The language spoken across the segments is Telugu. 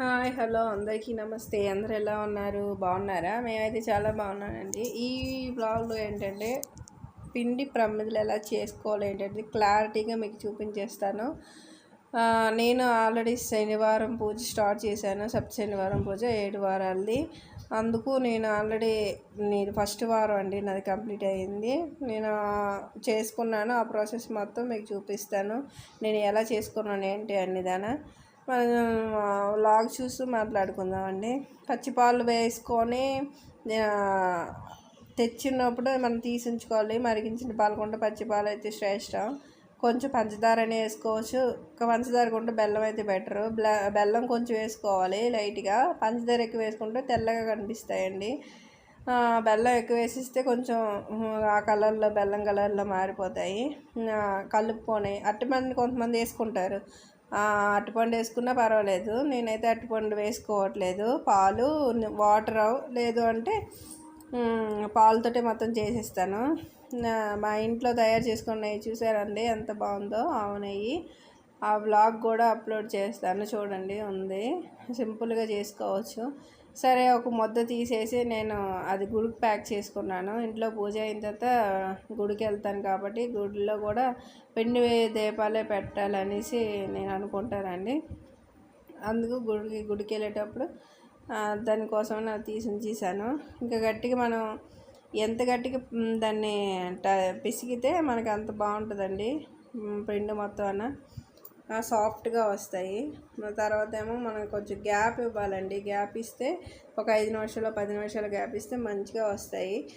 హాయ్ హలో అందరికీ నమస్తే. అందరు ఎలా ఉన్నారు? బాగున్నారా? మేమైతే చాలా బాగున్నానండి. ఈ బ్లాగ్లో ఏంటంటే పిండి ప్రమిదలు ఎలా చేసుకోవాలి ఏంటంటే క్లారిటీగా మీకు చూపించేస్తాను. నేను ఆల్రెడీ శనివారం పూజ స్టార్ట్ చేశాను. సప్త శనివారం పూజ ఏడు వారాలది. అందుకు నేను ఆల్రెడీ నేను ఫస్ట్ వారం అండి నాది కంప్లీట్ అయ్యింది. నేను చేసుకున్నాను. ఆ ప్రాసెస్ మొత్తం మీకు చూపిస్తాను. నేను ఎలా చేసుకున్నాను ఏంటి అన్ని లాగ్ చూస్తూ మాట్లాడుకుందామండి. పచ్చిపాలు వేసుకొని తెచ్చినప్పుడు మనం తీసి ఉంచుకోవాలి మరిగించిన పాలు కొంటే పచ్చిపాలు అయితే శ్రేష్టం. కొంచెం పంచదార అని వేసుకోవచ్చు. ఒక పంచదార కొంటే బెల్లం అయితే బెటర్. బెల్లం కొంచెం వేసుకోవాలి లైట్గా. పంచదార ఎక్కువ వేసుకుంటే తెల్లగా కనిపిస్తాయండి. బెల్లం ఎక్కువ వేసిస్తే కొంచెం ఆ కలర్లో బెల్లం కలర్లో మారిపోతాయి. కలుపుకొని అట్టి మంది కొంతమంది వేసుకుంటారు. అరటిపండు వేసుకున్నా పర్వాలేదు. నేనైతే అరటిపండు వేసుకోవట్లేదు. పాలు వాటర్ లేదు అంటే ఉమ్, పాలతోటే మొత్తం చేసేస్తాను. మా ఇంట్లో తయారు చేసుకున్న నెయ్యి చూసారండి? ఎంత బాగుందో. ఆవు నెయ్యి. ఆ బ్లాగ్ కూడా అప్లోడ్ చేస్తాను. చూడండి ఉంది. సింపుల్గా చేసుకోవచ్చు. సరే ఒక ముద్ద తీసేసి నేను అది గుడికి ప్యాక్ చేసుకున్నాను. ఇంట్లో పూజ అయిన తర్వాత గుడికి వెళ్తాను కాబట్టి గుడిలో కూడా పిండి దీపాలే పెట్టాలనేసి నేను అనుకుంటానండి. అందుకు గుడికి గుడికి వెళ్ళేటప్పుడు దానికోసం నేను తీసి ఉంచేసాను ఇంకా గట్టిగా మనం ఎంత గట్టిగా దాన్ని ట- పిసికితే మనకి అంత బాగుంటుందండి. పిండి మొత్తం అన్న. సాఫ్ట్గా వస్తాయి. తర్వాత ఏమో మనం కొంచెం గ్యాప్ ఇవ్వాలండి. గ్యాప్ ఇస్తే ఒక ఐదు నిమిషాలు పది నిమిషాలు గ్యాప్ ఇస్తే మంచిగా వస్తాయి.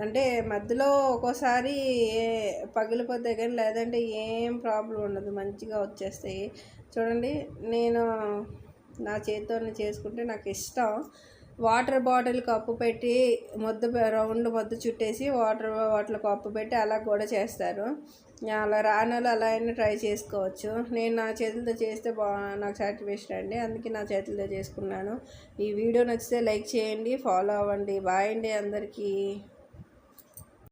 అంటే మధ్యలో ఒక్కోసారి ఏ- పగిలిపోతాయి కానీ లేదంటే ఏం ప్రాబ్లం ఉండదు. మంచిగా వచ్చేస్తాయి. చూడండి నేను నా చేతితో చేసుకుంటే నాకు ఇష్టం. వాటర్ బాటిల్ కప్పు పెట్టి ముద్ద రౌండ్ ముద్ద చుట్టేసి వాటర్ బాటిల్ కప్పు పెట్టి అలా కూడా చేస్తారు. అలా రాని అలా అయినా ట్రై చేసుకోవచ్చు. నేను నా చేతులతో చేస్తే బా నాకు సాటిస్ఫాక్షన్ అండి. అందుకే నా చేతులతో చేసుకున్నాను. ఈ వీడియో నచ్చితే లైక్ చేయండి ఫాలో అవ్వండి. బాయ్ అండి అందరికీ.